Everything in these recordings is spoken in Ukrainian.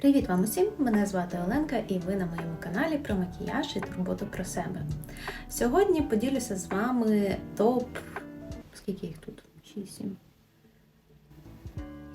Привіт вам усім! Мене звати Оленка і ви на моєму каналі про макіяж і турботу про себе. Сьогодні поділюся з вами топ. Скільки їх тут? 6-7.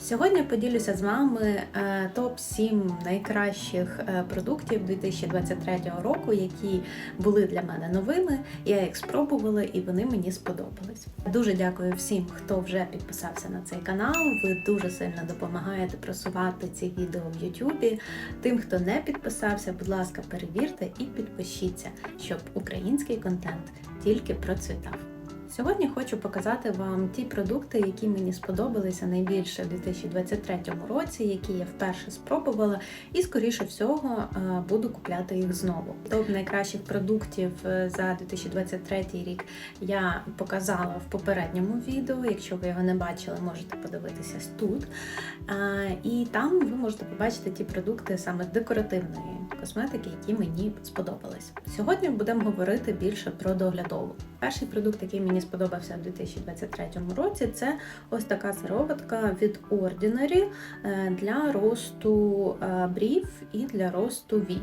Сьогодні поділюся з вами е, топ-7 найкращих е, продуктів 2023 року, які були для мене новими. Я їх спробувала і вони мені сподобались. Дуже дякую всім, хто вже підписався на цей канал. Ви дуже сильно допомагаєте просувати ці відео в Ютубі. Тим, хто не підписався, будь ласка, перевірте і підпишіться, щоб український контент тільки процвітав. Сьогодні хочу показати вам ті продукти, які мені сподобалися найбільше в 2023 році, які я вперше спробувала, і скоріше всього е, буду купляти їх знову. Топ найкращих продуктів е, за 2023 рік я показала в попередньому відео. Якщо ви його не бачили, можете подивитися тут. Е, І там ви можете побачити ті продукти саме декоративної косметики, які мені сподобались. Сьогодні будемо говорити більше про доглядову. Перший продукт, який мені сподобався в 2023 році, це ось така сироватка від Ordinary е, для росту е, брів і для росту вій.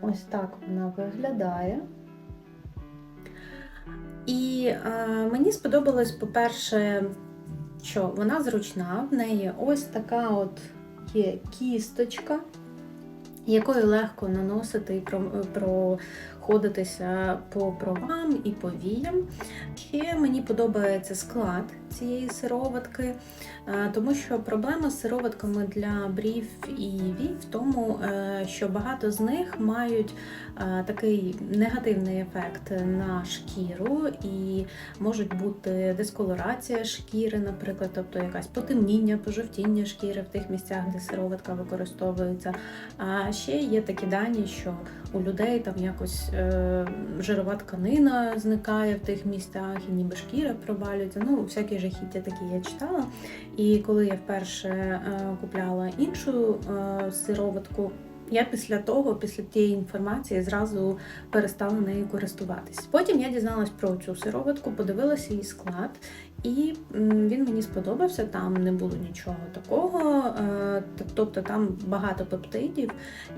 Ось так вона виглядає. І е, мені сподобалось, по-перше, що вона зручна, в неї ось така от є кісточка, якою легко наносити і про- по бровам і по віям. Ще мені подобається склад цієї сироватки, е, тому що проблема з сироватками для брів і вій в тому, е, що багато з них мають е, такий негативний ефект на шкіру і можуть бути дисколорація шкіри, наприклад, тобто якась потемніння, пожовтіння шкіри в тих місцях, де сироватка використовується. А ще є такі дані, що у людей там якось жирова тканина зникає в тих місцях, і ніби шкіра провалюється. Ну, всякі жахіття такі я читала. І коли я вперше е, купляла іншу е, сироватку. Я після того, після тієї інформації, зразу перестала нею користуватись. Потім я дізналась про цю сироватку, подивилася її склад, і він мені сподобався. Там не було нічого такого. е, Тобто там багато пептидів,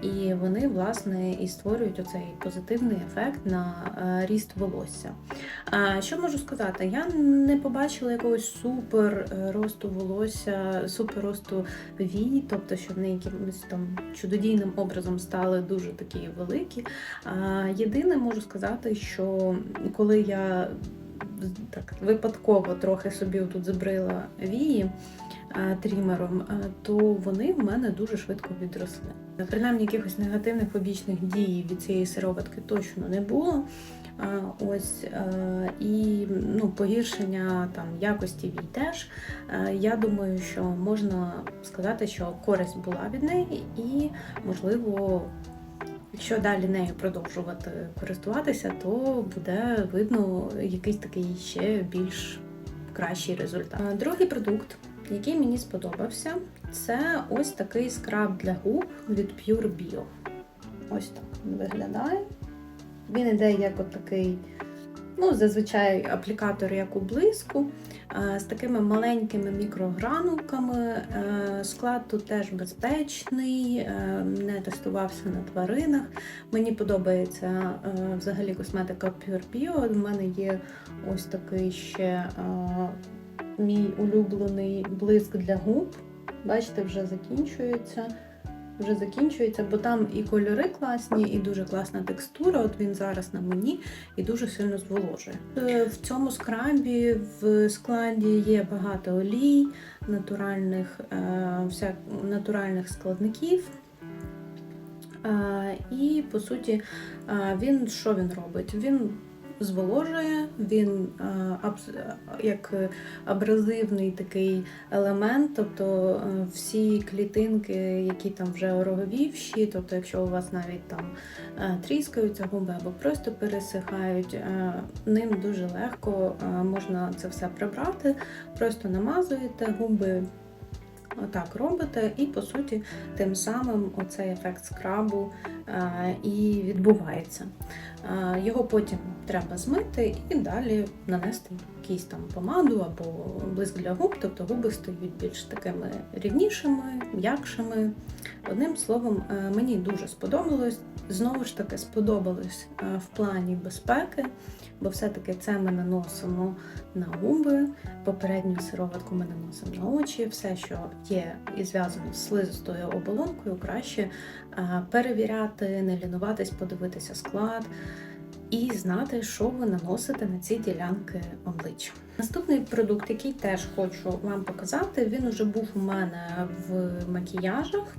і вони власне і створюють оцей позитивний ефект на е, ріст волосся. Що можу сказати? Я не побачила якогось супер е, росту волосся, супер росту вій, тобто, що вони якимось там чудодійним образом стали дуже такі великі. Єдине можу сказати, що коли я так випадково трохи собі тут забрила вії а, трімером, а, то вони в мене дуже швидко відросли. Принаймні якихось негативних побічних дій від цієї сироватки точно не було. Ось е, і ну, погіршення там якості вій теж. Е, Я думаю, що можна сказати, що користь була від неї, і можливо, якщо далі нею продовжувати користуватися, то буде видно якийсь такий ще більш кращий результат. Е, Другий продукт, який мені сподобався, це ось такий скраб для губ від Pure Bio. Ось так він виглядає. Він іде як от такий, ну, зазвичай аплікатор, як у блиску, е, з такими маленькими мікрогранулками. Е, Склад тут теж безпечний, е, не тестувався на тваринах. Мені подобається взагалі косметика Pure Bio. У мене є ось такий ще мій улюблений блиск для губ. Бачите, вже закінчується вже закінчується, бо там і кольори класні, і дуже класна текстура. От він зараз на мені і дуже сильно зволожує. Е, В цьому скрабі в складі є багато олій, натуральних, е, вся, натуральних складників. Е, І по суті, він що він робить? Він зволожує, він е, як е, абразивний такий елемент, тобто е, всі клітинки, які там вже ороговівші, тобто якщо у вас навіть там тріскаються губи або просто пересихають, ним дуже легко можна це все прибрати, просто намазуєте губи. отак робите, і по суті, тим самим оцей ефект скрабу і відбувається. Е, Його потім треба змити і далі нанести якийсь там помаду або блиск для губ, тобто губи стають більш такими рівнішими, м'якшими. Одним словом, е, мені дуже сподобалось. Знову ж таки, сподобалось е, в плані безпеки, бо все-таки це ми наносимо на губи, попередню сироватку ми наносимо на очі. Все, що є і зв'язано з слизистою оболонкою, краще е, перевіряти, не лінуватись, подивитися склад і знати, що ви наносите на ці ділянки обличчя. Наступний продукт, який теж хочу вам показати, він уже був у мене в макіяжах,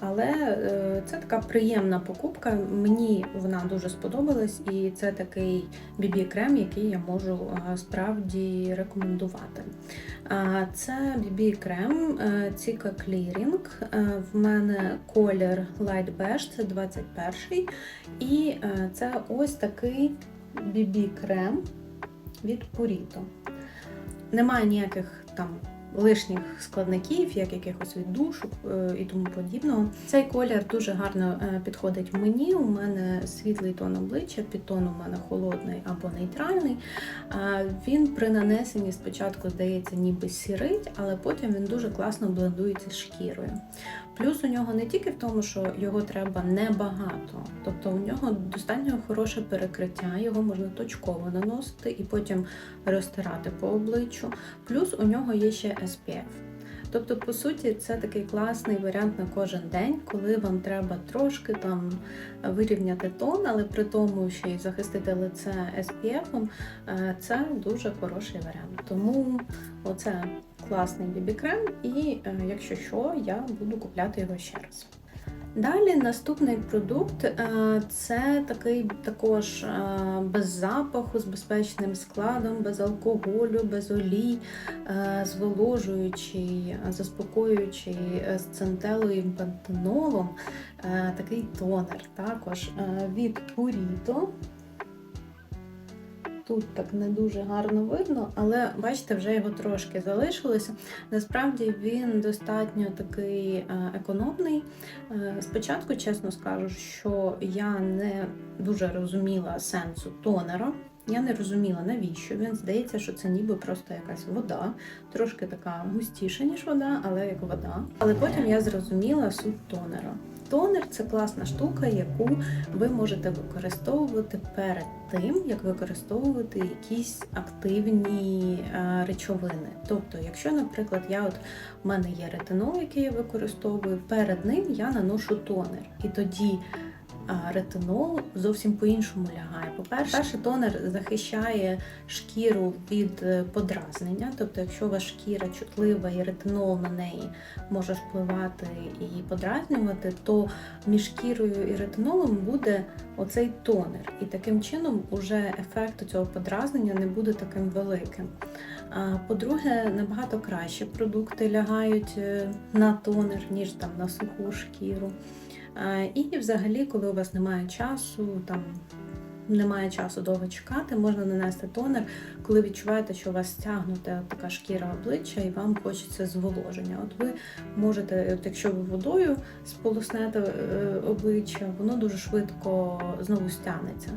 але е, це така приємна покупка. Мені вона дуже сподобалась, і це такий BB-крем, який я можу е, справді рекомендувати. Це BB-крем е, Cica Clearing. В мене колір Light Beige, це 21 І це ось такий BB-крем від Purito. Немає ніяких там лишніх складників, як якихось віддушок е, і тому подібного. Цей колір дуже гарно е, підходить мені. У мене світлий тон обличчя, підтон у мене холодний або нейтральний. Він при нанесенні спочатку здається ніби сірить, але потім він дуже класно блендується з шкірою. Плюс у нього не тільки в тому, що його треба небагато, тобто у нього достатньо хороше перекриття, його можна точково наносити і потім розтирати по обличчю. Плюс у нього є ще SPF. Тобто, по суті, це такий класний варіант на кожен день, коли вам треба трошки там вирівняти тон, але при тому ще й захистити лице SPF, е, це дуже хороший варіант. Тому оце класний бібі-крем, і е, якщо що, я буду купляти його ще раз. Далі наступний продукт е, це такий також е, без запаху, з безпечним складом, без алкоголю, без олій, е, зволожуючий, заспокоюючий з центелою і пантенолом. Такий тонер також від Purito. Тут так не дуже гарно видно, але бачите, вже його трошки залишилося. Насправді він достатньо такий е, економний. Е, Спочатку, чесно скажу, що я не дуже розуміла сенсу тонера. Я не розуміла, навіщо він. Здається, що це ніби просто якась вода, трошки така густіша, ніж вода, але як вода. Але потім я зрозуміла суть тонера. Тонер це класна штука, яку ви можете використовувати перед тим, як використовувати якісь активні е, речовини. Тобто, якщо, наприклад, я от в мене є ретинол, який я використовую, перед ним я наношу тонер. І тоді ретинол зовсім по-іншому лягає. По-перше, перше, тонер захищає шкіру від е, подразнення. Тобто, якщо ваша шкіра чутлива і ретинол на неї може впливати і подразнювати, то між шкірою і ретинолом буде оцей тонер. І таким чином уже ефект цього подразнення не буде таким великим. По-друге, набагато краще продукти лягають е, на тонер, ніж там на суху шкіру. А, І взагалі, коли у вас немає часу, там немає часу довго чекати, можна нанести тонер, коли відчуваєте, що у вас стягнута така шкіра обличчя і вам хочеться зволоження. От ви можете, от якщо ви водою сполоснете е, обличчя, воно дуже швидко знову стягнеться.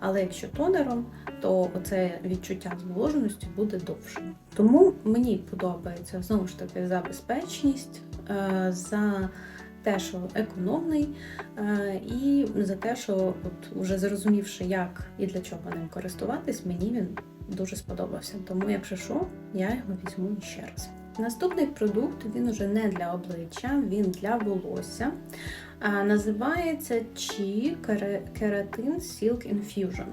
Але якщо тонером, то оце відчуття зволоженості буде довшим. Тому мені подобається знову ж таки за безпечність, е, за те, що економний, е, і за те, що от уже зрозумівши, як і для чого ним користуватись, мені він дуже сподобався. Тому, якщо що, я його візьму ще раз. Наступний продукт він уже не для обличчя, він для волосся. Називається Chi Keratin Silk Infusion.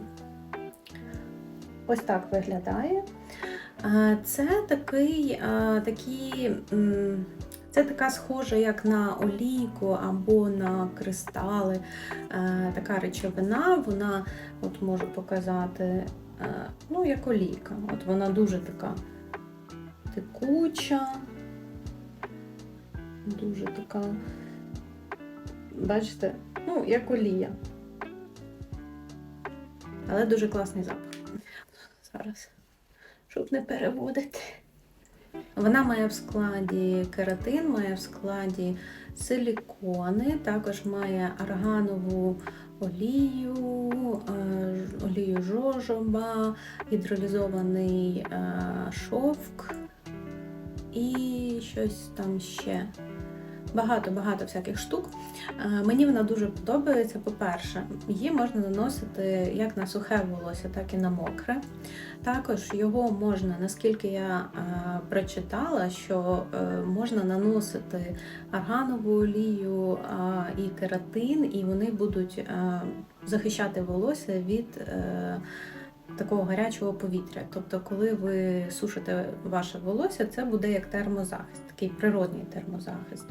Ось так виглядає. Це такий, такі, це така схожа, як на олійку або на кристали. Е, Така речовина, вона от можу показати, е, ну, як олійка. От вона дуже така текуча, дуже така, бачите, ну, як олія. Але дуже класний запах. Зараз, щоб не переводити. Вона має в складі кератин, має в складі силікони, також має арганову олію, е, олію жожоба, гідролізований е, шовк і щось там ще. Багато-багато всяких штук. Е, Мені вона дуже подобається. По-перше, її можна наносити як на сухе волосся, так і на мокре. Також його можна, наскільки я е, прочитала, що е, можна наносити арганову олію і кератин, і вони будуть захищати волосся від такого гарячого повітря. Тобто, коли ви сушите ваше волосся, це буде як термозахист, такий природний термозахист.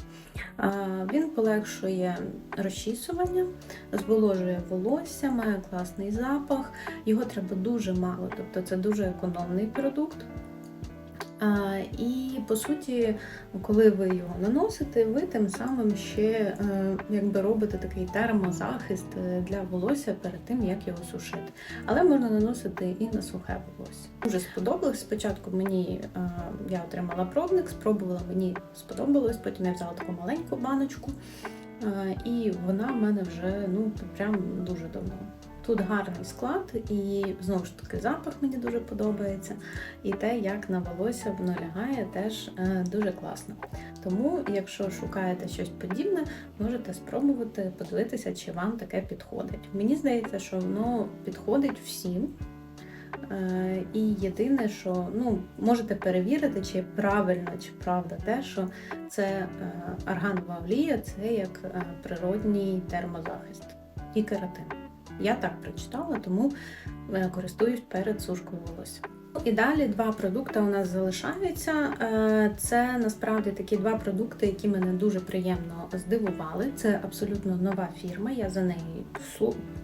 Він полегшує розчісування, зволожує волосся, має класний запах. Його треба дуже мало, тобто це дуже економний продукт. І по суті, коли ви його наносите, ви тим самим ще е, якби робите такий термозахист е, для волосся перед тим, як його сушити. Але можна наносити і на сухе волосся. Дуже сподобалось. Спочатку мені е, я отримала пробник, спробувала, мені сподобалось, потім я взяла таку маленьку баночку, і вона в мене вже ну прям дуже давно. Тут гарний склад, і знову ж таки запах мені дуже подобається. І те, як на волосся воно лягає, теж е, дуже класно. Тому, якщо шукаєте щось подібне, можете спробувати подивитися, чи вам таке підходить. Мені здається, що воно підходить всім. Е, І єдине, що ну, можете перевірити, чи правильно, чи правда те, що це е, арганова олія, це як природній термозахист і кератин. Я так прочитала, тому е, користуюсь перед сушкою волосся. І далі два продукти у нас залишаються. Е, Це насправді такі два продукти, які мене дуже приємно здивували. Це абсолютно нова фірма. Я за неї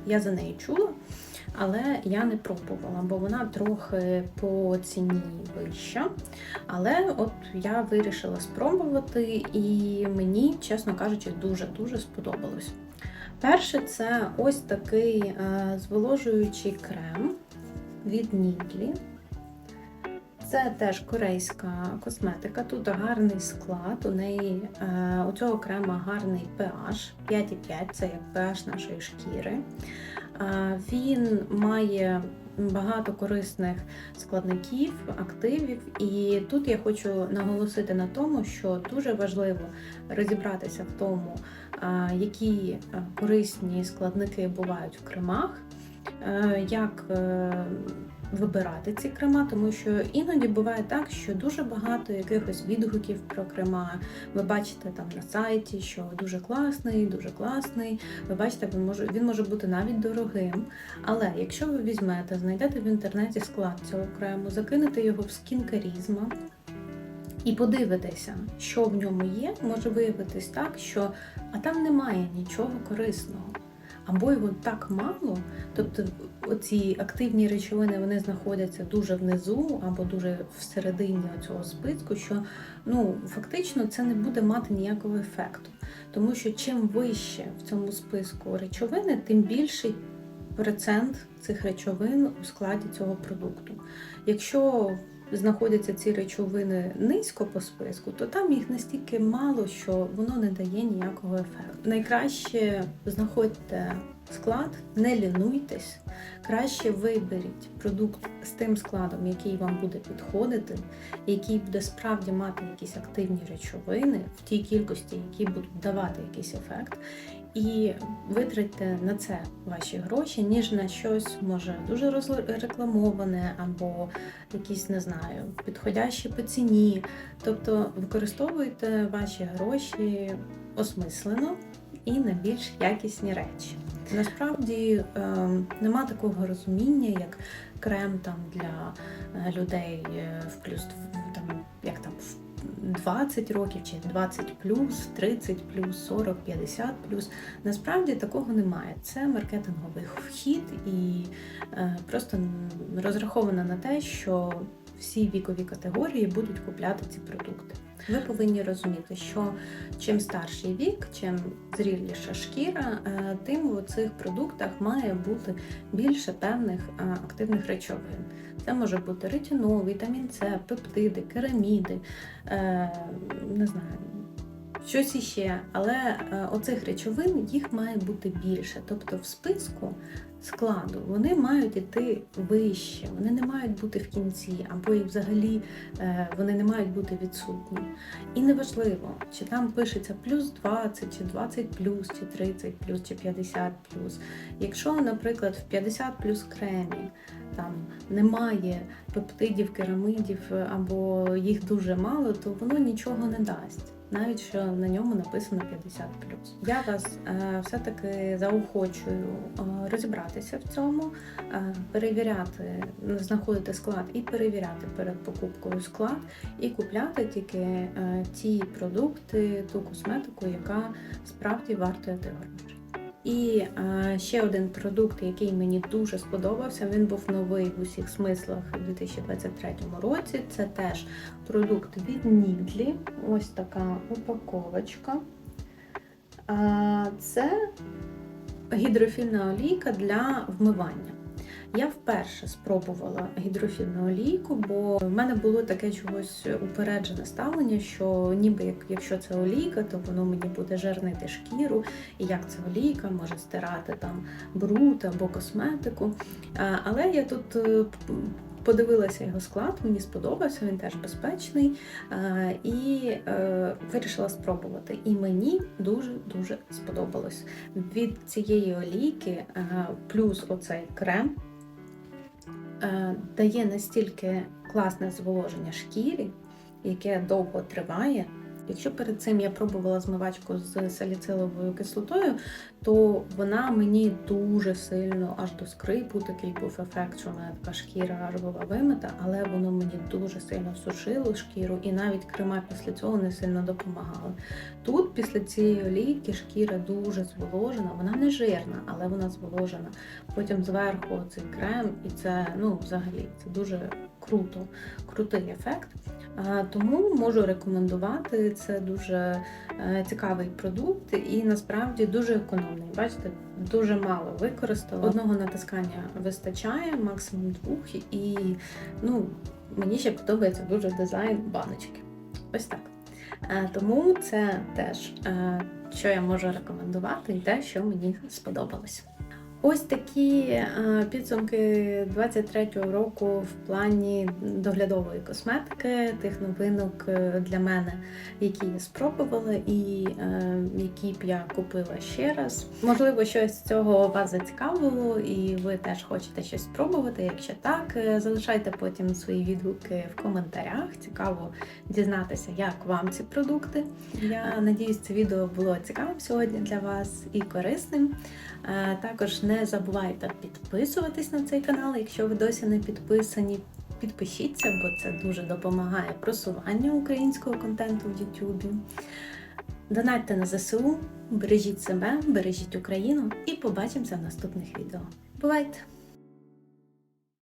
я за неї чула, але я не пробувала, бо вона трохи по ціні вища. Але от я вирішила спробувати, і мені, чесно кажучи, дуже дуже сподобалось. Перше, це ось такий е, зволожуючий крем від Нідлі. Це теж корейська косметика. Тут гарний склад. У неї е, у цього крема гарний pH 5,5, це як pH нашої шкіри. Е, він має багато корисних складників, активів. І тут я хочу наголосити на тому, що дуже важливо розібратися в тому, які е, корисні складники бувають в кремах, е, як е, вибирати ці крема, тому що іноді буває так, що дуже багато якихось відгуків про крема. Ви бачите там на сайті, що дуже класний, дуже класний. Ви бачите, він може, він може бути навіть дорогим. Але якщо ви візьмете, знайдете в інтернеті склад цього крему, закинете його в скінкарізма. І подивитеся, що в ньому є, може виявитись так, що а там немає нічого корисного. Або його так мало, тобто оці активні речовини вони знаходяться дуже внизу або дуже всередині цього списку, що ну фактично це не буде мати ніякого ефекту. Тому що чим вище в цьому списку речовини, тим більший процент цих речовин у складі цього продукту. Якщо знаходяться ці речовини низько по списку, то там їх настільки мало, що воно не дає ніякого ефекту. Найкраще знаходьте склад, не лінуйтесь, краще виберіть продукт з тим складом, який вам буде підходити, який буде справді мати якісь активні речовини в тій кількості, які будуть давати якийсь ефект. І витратьте на це ваші гроші, ніж на щось може дуже розрекламоване або якісь, не знаю, підходящі по ціні. Тобто використовуйте ваші гроші осмислено і на більш якісні речі. Насправді ем, нема такого розуміння, як крем там для е, людей е, в плюс 20 років чи 20 плюс, 30 плюс, 40, 50 плюс. Насправді такого немає. Це маркетинговий вхід і е, просто розраховано на те, що всі вікові категорії будуть купляти ці продукти. Ви повинні розуміти, що чим старший вік, чим зріліша шкіра, е, тим у цих продуктах має бути більше певних е, активних речовин. Це може бути ретинол, вітамін С, пептиди, кераміди, е, не знаю, щось іще. Але е, оцих речовин їх має бути більше. Тобто в списку складу вони мають іти вище, вони не мають бути в кінці, або і взагалі е, вони не мають бути відсутні. І неважливо, чи там пишеться плюс 20, чи 20 плюс, чи 30 плюс, чи 50 плюс. Якщо, наприклад, в 50 плюс кремі там немає пептидів, керамидів або їх дуже мало, то воно нічого не дасть. Навіть що на ньому написано 50 Я вас е, все-таки заохочую е, розібратися в цьому, е, перевіряти, знаходити склад і перевіряти перед покупкою склад, і купляти тільки е, ті продукти, ту косметику, яка справді вартує тих грошей. І е, ще один продукт, який мені дуже сподобався, він був новий в усіх смислах у 2023 році. Це теж продукт від Нідлі. Ось така упаковочка. Е, це гідрофільна олійка для вмивання. Я вперше спробувала гідрофільну олійку, бо в мене було таке чогось упереджене ставлення, що ніби як якщо це олійка, то воно мені буде жернити шкіру, і як це олійка може стирати там бруд або косметику. Але я тут е, подивилася його склад, мені сподобався, він теж безпечний і е, вирішила спробувати. І мені дуже-дуже сподобалось. Від цієї олійки, плюс оцей крем. Е, дає настільки класне зволоження шкірі, яке довго триває. Якщо перед цим я пробувала змивачку з саліциловою кислотою, то вона мені дуже сильно аж до скрипу такий був ефект, що в мене така шкіра аж була вимита, але воно мені дуже сильно сушило шкіру, і навіть крема після цього не сильно допомагали. Тут, після цієї олійки, шкіра дуже зволожена, вона не жирна, але вона зволожена. Потім зверху цей крем, і це ну, взагалі це дуже круто, крутий ефект. Тому можу рекомендувати. Це дуже е, цікавий продукт і насправді дуже економний. Бачите, дуже мало використала. Одного натискання вистачає, максимум двох, і ну, мені ще подобається дуже дизайн баночки. Ось так. Е, Тому це теж, е, що я можу рекомендувати, і те, що мені сподобалось. Ось такі е, підсумки 23-го року в плані доглядової косметики, тих новинок е, для мене, які я спробувала, і е, які б я купила ще раз. Можливо, щось з цього вас зацікавило, і ви теж хочете щось спробувати. Якщо так, залишайте потім свої відгуки в коментарях. Цікаво дізнатися, як вам ці продукти. Я надіюсь, це відео було цікавим сьогодні для вас і корисним. Також не забувайте підписуватись на цей канал, якщо ви досі не підписані. Підпишіться, бо це дуже допомагає просуванню українського контенту в Ютубі. Донатьте на ЗСУ, бережіть себе, бережіть Україну і побачимося в наступних відео. Бувайте!